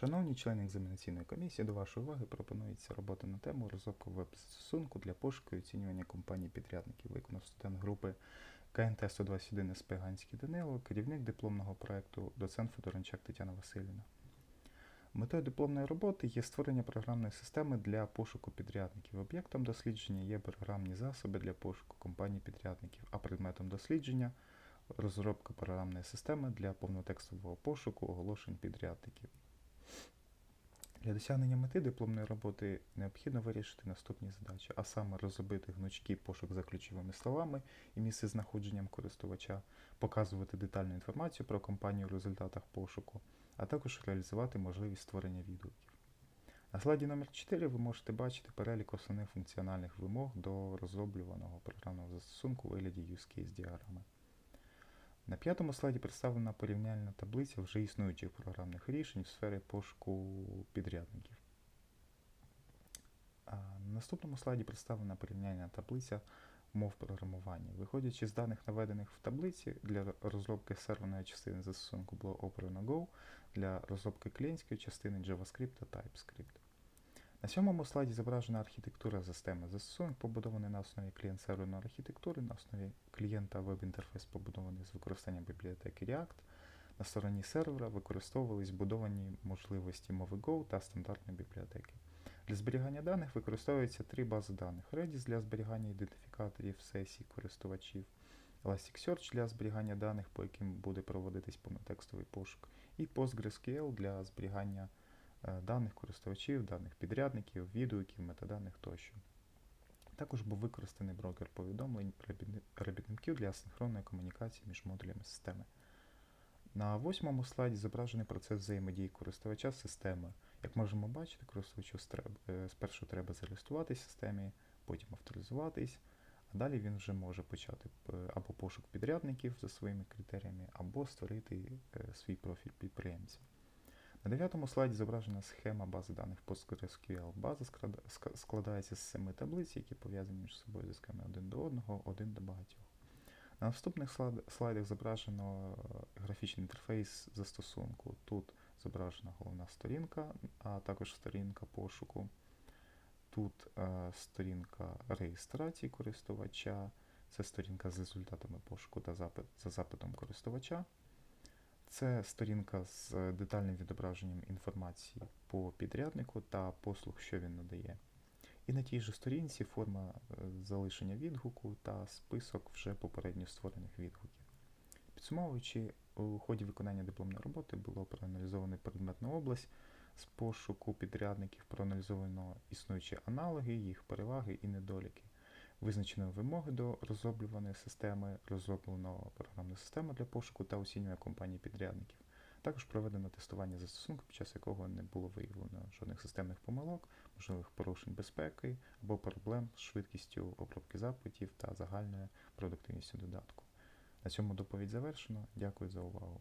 Шановні члени екзаменаційної комісії, до вашої уваги пропонується робота на тему розробка веб-застосунку для пошуку і оцінювання компаній-підрядників. Виконав студент групи КНТ 121 СП Ганський Данило, керівник дипломного проєкту, доцент Федорончак Тетяна Васильівна. Метою дипломної роботи є створення програмної системи для пошуку підрядників. Об'єктом дослідження є програмні засоби для пошуку компаній-підрядників, а предметом дослідження розробка програмної системи для повнотекстового пошуку оголошень підрядників. Для досягнення мети дипломної роботи необхідно вирішити наступні задачі, а саме розробити гнучкий пошук за ключовими словами і місцезнаходженням користувача, показувати детальну інформацію про компанію в результатах пошуку, а також реалізувати можливість створення відгуків. На слайді номер 4 ви можете бачити перелік основних функціональних вимог до розроблюваного програмного застосунку у вигляді Use Case діаграми. На п'ятому слайді представлена порівняльна таблиця вже існуючих програмних рішень в сфері пошуку підрядників. На наступному слайді представлена порівняльна таблиця мов програмування. Виходячи з даних, наведених в таблиці, для розробки серверної частини застосунку було обрано Go, для розробки клієнтської частини JavaScript та TypeScript. На сьомому слайді зображена архітектура системи. Застосунок побудований на основі клієнт-серверної архітектури, на основі клієнта веб-інтерфейс побудований з використанням бібліотеки React. На стороні сервера використовувались збудовані можливості мови Go та стандартної бібліотеки. Для зберігання даних використовуються три бази даних: Redis для зберігання ідентифікаторів сесій користувачів, Elasticsearch для зберігання даних, по яким буде проводитись повнотекстовий пошук, і PostgreSQL для зберігання даних користувачів, даних підрядників, відгуків, метаданих тощо. Також був використаний брокер повідомлень RabbitMQ для синхронної комунікації між модулями системи. На восьмому слайді зображений процес взаємодії користувача з системою. Як можемо бачити, користувачу е, спершу треба зареєструватися в системі, потім авторизуватись, а далі він вже може почати е, або пошук підрядників за своїми критеріями, або створити е, свій профіль підприємця. На дев'ятому слайді зображена схема бази даних PostgreSQL. База складається з семи таблиць, які пов'язані між собою зв'язками один до одного, один до багатьох. На наступних слайдах зображено е, графічний інтерфейс застосунку. Тут зображена головна сторінка, а також сторінка пошуку. Тут е, сторінка реєстрації користувача, це сторінка з результатами пошуку та запит, за запитом користувача. Це сторінка з е, детальним відображенням інформації по підряднику та послуг, що він надає. І на тій же сторінці форма е, залишення відгуку та список вже попередньо створених відгуків. Підсумовуючи, у ході виконання дипломної роботи було проаналізовано предметну область з пошуку підрядників, проаналізовано існуючі аналоги, їх переваги і недоліки. Визначено вимоги до розроблюваної системи, розроблено програмну систему для пошуку та оцінювання компаній підрядників. Також проведено тестування застосунку, під час якого не було виявлено жодних системних помилок, можливих порушень безпеки або проблем з швидкістю обробки запитів та загальною продуктивністю додатку. На цьому доповідь завершено. Дякую за увагу.